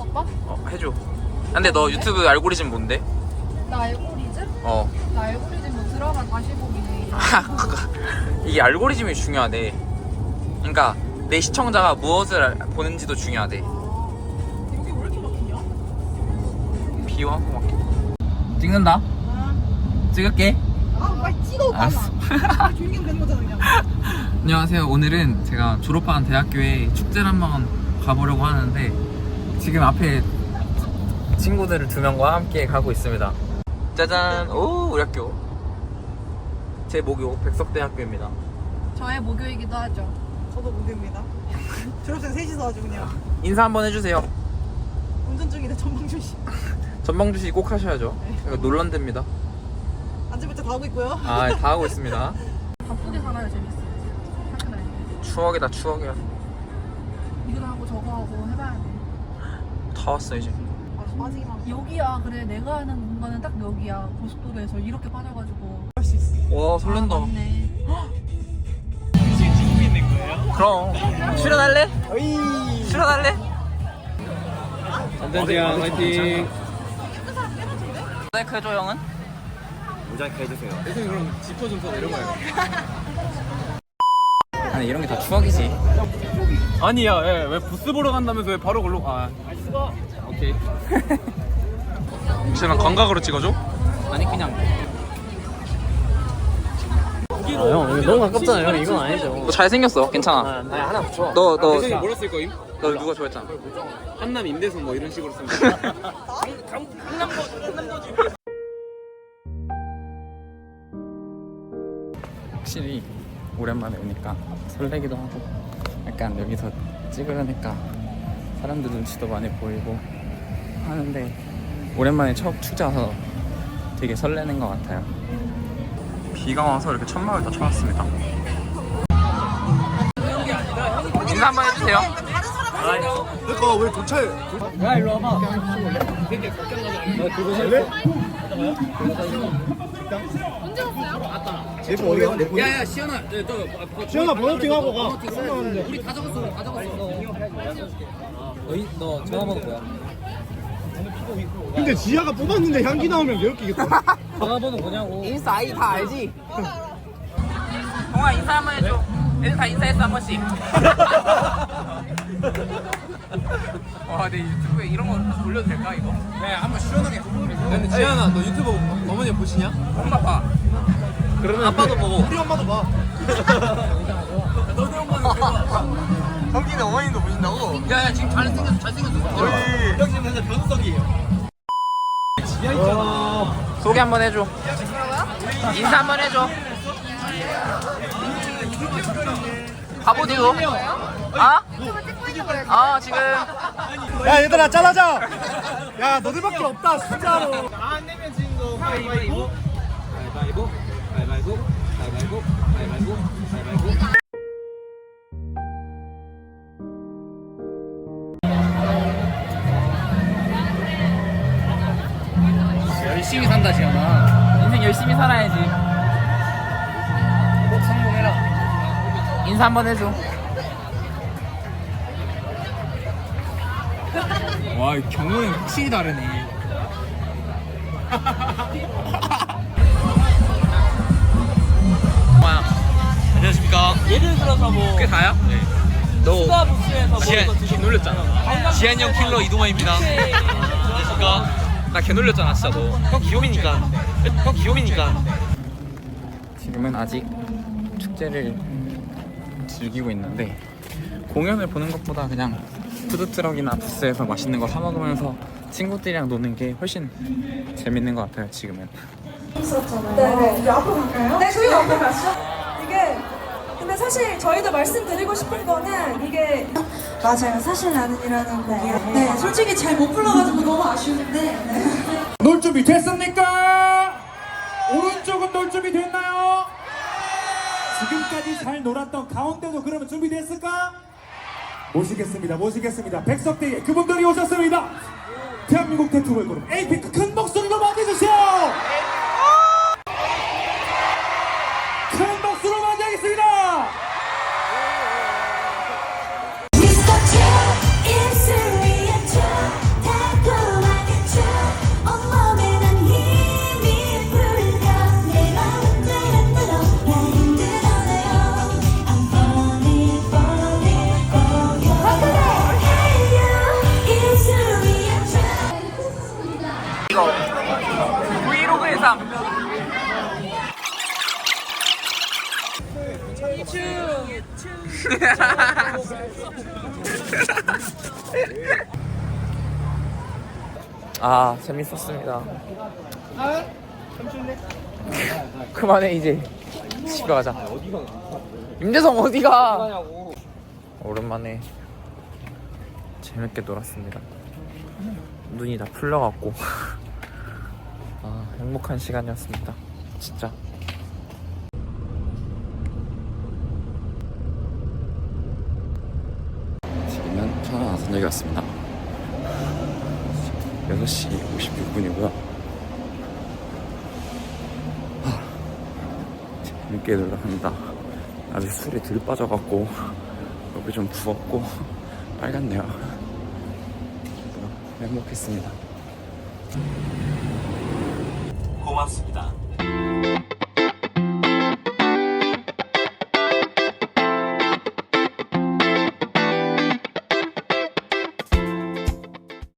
오빠? 어, 해줘. 근데 너 유튜브 알고리즘 뭔데? 나 알고리즘? 어. 나 알고리즘 뭐 들어가 다시 보기네. 이게 알고리즘이 중요하대. 그러니까 내 시청자가 무엇을 알- 보는지도 중요하대. 여기 왜 이렇게 막히냐? 비유하고 막. 찍는다. 찍을게. 아, 빨리 찍어, 오빠. 알았어. 조용히 하면 되는 거잖아, 그냥. 안녕하세요. 오늘은 제가 졸업한 대학교에 축제를 한번 가보려고 하는데 지금 앞에 친구들 두 명과 함께 가고 있습니다. 짜잔. 오, 우리 학교. 제 모교 백석대학교입니다. 저의 모교이기도 하죠. 저도 무교입니다. 졸업생 셋이서 아주 그냥 인사 한번 해주세요. 운전 중인데 전방준 씨 전방주 시 꼭 하셔야죠. 이거 논란됩니다. 안전벨트 다 하고 있고요. 아, 다 하고 있습니다. 바쁘게 살아야 재밌어. 학교 다닐 때. 추억이다, 추억이야. 이거 하고 저거 하고 해봐야 돼. 다 왔어 이제. 아주 빠지기만 여기야, 그래. 내가 아는 공간은 딱 여기야. 고속도로에서 이렇게 빠져가지고. 할 수 있어. 와 설렌다. 아, 맞네. 그럼 출연할래? 출연할래? 안전지향 화이팅! 모자이크 해줘 형은? 모자이크 해주세요. 대표님 그럼 지퍼 좀더 내려가요. 아니 이런 게 다 추억이지. 아니야, 예, 왜 부스 보러 간다면서 왜 바로 걸로? 아, 오케이. 혹시 난 감각으로 찍어줘? 아니 그냥. 아, 형, 이거 너무 가깝잖아요. 형, 이건 아니죠. 너 잘생겼어. 괜찮아. 아니, 하나 붙여. 너너너 대표님 뭐라 쓸 거임? 누가 좋아했잖아. 한남 임대선 뭐 이런 식으로 쓰면 돼. 확실히 오랜만에 오니까 설레기도 하고 약간 여기서 찍으려니까 사람들 눈치도 많이 보이고 하는데 오랜만에 첫 축제 와서 되게 설레는 것 같아요. 비가 와서 이렇게 천막을 다 쳐놨습니다. 인사 한번 해주세요. 그니까 왜 도착해? 야, 일로 와봐. 제프 어디 가? 야야, 시연아. 저, 저, 시연아 번호팅 하고 가. 우리 다 적었어, 다 적었어. 너희, 너 전화번호 뭐야? 근데 지아가 뽑았는데 향기 나오면 개웃기겠다. 전화번호 뭐냐고. 인스타 아이디 다 알지? 동아 인사 한번 해줘. 애들 다 인사했어 한 번씩. 와, 내 유튜브에 이런 거 올려도 될까 이거? 네, 한번 시원하게. 근데 지아나, 너 유튜브 어머니 보시냐? 엄마 봐. 그러면 아빠도 보고. 우리 엄마도 봐. 성기는 어머님도 보신다고? 야 야 지금 잘생겼어 잘생겼어. 형 지금 현재 변석이에요. 소개 한번 해줘. 인사 한번 해줘. 바보디도. 아? 아 지금 야 얘들아 짜라자. 야 너들밖에 없다 진짜로. 안 내면 진 거. 가위바위보. 가위바위보. 가위바위보. 가위바위보. 가위바위보. 가위바위보. 열심히 산다 지현아. 인생 열심히 살아야지. 꼭 성공해라. 인사 한번 해줘. 와 경호는 확실히 다르네. 뭐야? 안녕하십니까. 예를 들어서 뭐, 그게 다야? 네. 너 추가 부스에서 지한 뭐, 개 놀렸잖아. 지한 형 킬러 이동환입니다. 안녕하십니까. 나개 놀렸잖아 진짜 너. 형 귀요미니까. 형 귀요미니까. 지금은 아직 축제를 즐기고 있는데 공연을 보는 것보다 그냥 푸드트럭이나 부스에서 맛있는 거 사 먹으면서 친구들이랑 노는 게 훨씬 재밌는 것 같아요 지금은. 네네. 이제 앞으로 갈까요? 네, 저희 앞으로 가시죠. 이게 근데 사실 저희도 말씀드리고 싶은 거는 이게 맞아요. 사실 나는이라는 곡이요. 네, 솔직히 잘 못 불러가지고 너무 아쉬운데. 네. 놀 준비 됐습니까? 오른쪽은 놀 준비 됐나요? 지금까지 잘 놀았던 가운데도 그러면 준비됐을까? 모시겠습니다, 모시겠습니다. 백석대에 그분들이 오셨습니다. 대한민국 대투볼 그룹 에이핑크 큰 목소리로 맞이해주세요! 영상. 아 재밌었습니다. 그만해 이제 집에 가자. 임재성 어디가? 오랜만에 재밌게 놀았습니다. 눈이 다 풀려갖고 아 행복한 시간이었습니다. 진짜. 지금은 천안 아산역에 왔습니다. 6시 56분이고요. 재밌게 놀러 갑니다. 아직 술이 들 빠져갖고 여기 좀 부었고 빨갛네요. 행복했습니다. 고맙습니다.